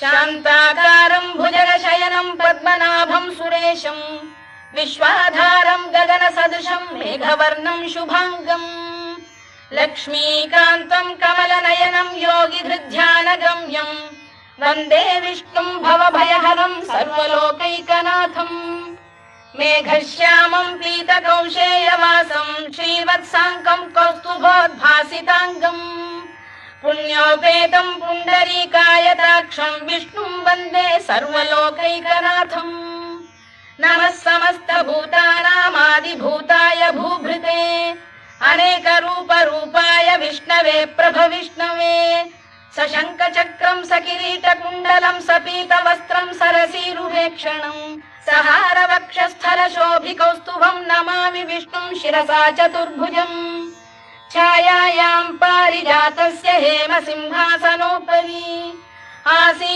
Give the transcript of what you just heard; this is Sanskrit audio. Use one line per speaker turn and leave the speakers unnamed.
शान्ताकारम् भुजगशयनम् पद्मनाभम् सुरेशम् विश्वाधारम् गगनसदृशम् मेघवर्णम् शुभाङ्गम् लक्ष्मीकान्तम् कमलनयनम् योगिधृध्यानगम्यम् वन्दे विष्णुम् भवभयहरम् सर्वलोकैकनाथम् मेघश्यामम् पीतकौशेयवासम् श्रीवत्साङ्कम् कौस्तुभोद्भासिताङ्गम् पुण्योपेतम् पुण्डरीकायताक्षम् विष्णुम् वन्दे सर्वलोकैकनाथम्। नमः समस्तभूतानामादिभूताय भूभृते। अनेकरूपरूपाय विष्णवे प्रभविष्णवे सशङ्खचक्रम् सकिरीटकुण्डलम् सपीतवस्त्रम् सरसीरुहेक्षणम् सहारवक्षस्थलशोभिकौस्तुभम् नमामि विष्णुम् शिरसा चतुर्भुजम् छायायाम् पारिजातस्य हेम सिंहासनोपरि आसी